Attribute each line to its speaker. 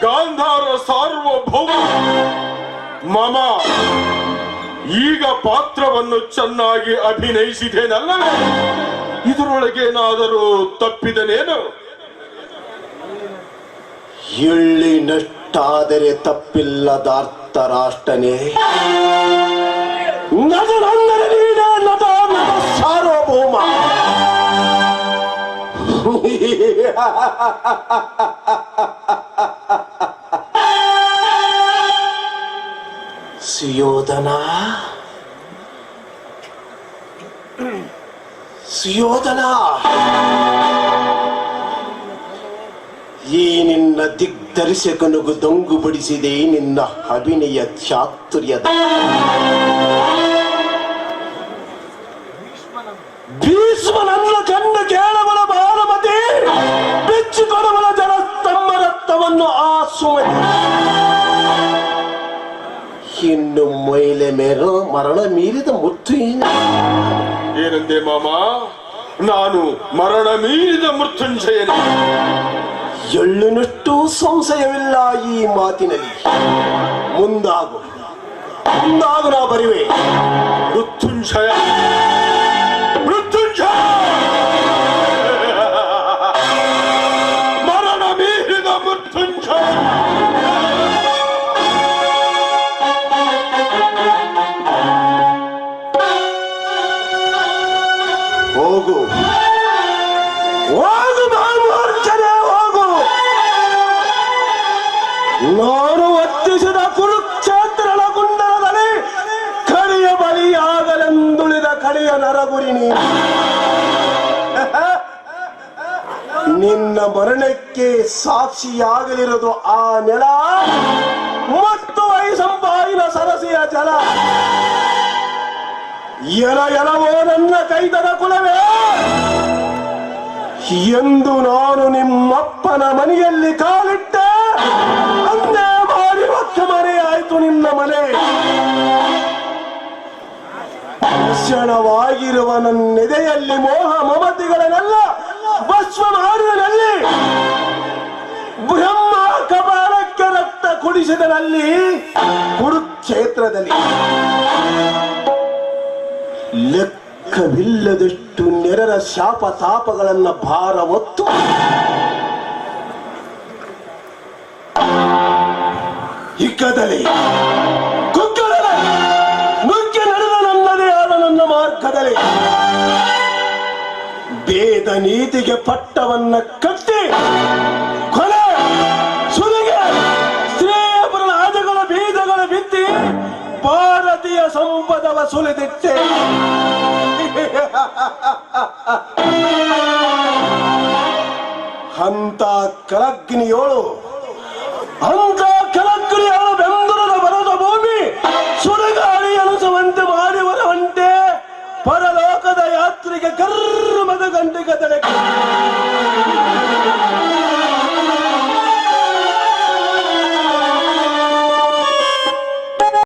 Speaker 1: ಗಾಂಧಾರ ಸಾರ್ವಭೌಮ. ಮಮ ಈಗ ಪಾತ್ರವನ್ನು ಚೆನ್ನಾಗಿ ಅಭಿನಯಿಸಿದೇನಲ್ಲ ಇದರೊಳಗೇನಾದರೂ ತಪ್ಪಿದನೇನು?
Speaker 2: ಎಳ್ಳಿನಷ್ಟಾದರೆ ತಪ್ಪಿಲ್ಲದಾರ್ಥ ರಾಷ್ಟ್ರನೇ ನಟನಂದರೆ ನೀನೇ ನಟ ನಟ ಸಾರ್ವಭೌಮ. ಸುಯೋಧನ ಸುಯೋಧನ ಈ ನಿನ್ನ ದಿಗ್ಧರಿಸಕನುಗು ದೊಂಗು ಬಡಿಸಿದೆ ನಿನ್ನ ಅಭಿನಯ ಚಾತುರ್ಯದ ಭೀಷ್ಮನನ್ನ ಕಂಡು ಕೇಳಬಲ ಬಾಲಮತಿ ಬಿಚ್ಚಿಕೊಡಬಲ ಜನ ತಮ್ಮ ರಕ್ತವನ್ನು ಆ ಇನ್ನು ಮೈಲೆ ಮೇರ ಮರಣ ಮೀರಿದ ಮುತ್ತು. ಏನು?
Speaker 1: ಏನಂದೆ ಮಾಮ? ನಾನು ಮರಣ ಮೀರಿದ ಮೃತ್ಯುಂಜಯನ.
Speaker 2: ಎಳ್ಳುನಷ್ಟು ಸಂಶಯವಿಲ್ಲ ಈ ಮಾತಿನಲ್ಲಿ. ಮುಂದಾಗು. ಮುಂದಾಗು ನಾ ಬರಿವೆ.
Speaker 1: ಮೃತ್ಯುಂಜಯ.
Speaker 2: ಹೋಗು. ಹೋಗು ಭಾನುವಾರ್ಚನೆ ಹೋಗು. ನಾನು ಒತ್ತಿಸಿದ ಕುರುಕ್ಷೇತ್ರದ ಕುಂಡಲದಲ್ಲಿ ಕಡಿಯ ಬಲಿಯಾಗಲೆಂದುಳಿದ ಕಡಿಯ ನರಗುರಿ ನೀನು. ನಿನ್ನ ಮರಣಕ್ಕೆ ಸಾಕ್ಷಿಯಾಗಲಿರೋದು ಆ ನೆಲ, ಮತ್ತು ಐಸಂಬಾಯಿನ ಸರಸಿಯ ಜಲ. ಎಲ ಎಲವೋ ನನ್ನ ಕೈದರ ಕುಲವೇ? ಎಂದು ನಾನು ನಿಮ್ಮಪ್ಪನ ಮನೆಯಲ್ಲಿ ಕಾಲಿಟ್ಟೆ. ಅಂದೇ ಮಾಡಿ ಒಕ್ಕ ಮನೆ ಆಯ್ತು ನಿನ್ನ ಮನೆ. ಕ್ಷಣವಾಗಿರುವ ನನ್ನೆದೆಯಲ್ಲಿ ಮೋಹ ಮಮತೆಗಳನ್ನೆಲ್ಲ ಭಸ್ಮ ಮಾಡುವನಲ್ಲಿ ಬ್ರಹ್ಮ ಕಪಾಲಕ್ಕೆ ರಕ್ತ ಕುಡಿಸಿದನಲ್ಲಿ ಕುರುಕ್ಷೇತ್ರದಲ್ಲಿ. ಲೆಕ್ಕವಿಲ್ಲದಷ್ಟು ನೆರರ ಶಾಪ ತಾಪಗಳನ್ನ ಭಾರ ಹೊತ್ತು. ಹಿಕ್ಕದಲ್ಲಿ ನುಗ್ಗಿ ನಡೆದ ನನ್ನದೇ ಆದ ನನ್ನ ಮಾರ್ಗದಲ್ಲಿ ಬೇದ ನೀತಿಗೆ ಪಟ್ಟವನ್ನ ಕಟ್ಟಿ ಕೊಲೆ, ಸುಲಿಗೆ ಸ್ತ್ರೀಯಪರ ರಾಜಗಳ ಬೀಜಗಳ ಬಿತ್ತಿ ಭಾರತೀಯ ಸಂಪದವ ಸುಲಿದಿಟ್ಟೆ ಅಂತ ಕಲಗ್ನಿಯೋಳು ಅಂತ ಕಲಗ್ನಿಯೋಳು ಬೆಂದರದ ಬರದ ಭೂಮಿ. ಸುರಗಾಳಿ ಅನಿಸುವಂತೆ ಮಾಡಿ ಬರುವಂತೆ. ಪರಲೋಕದ ಯಾತ್ರೆಗೆ ಕರ್ಮದ ಗಂಟೆಗೆ ತಡಕ್ಕೆ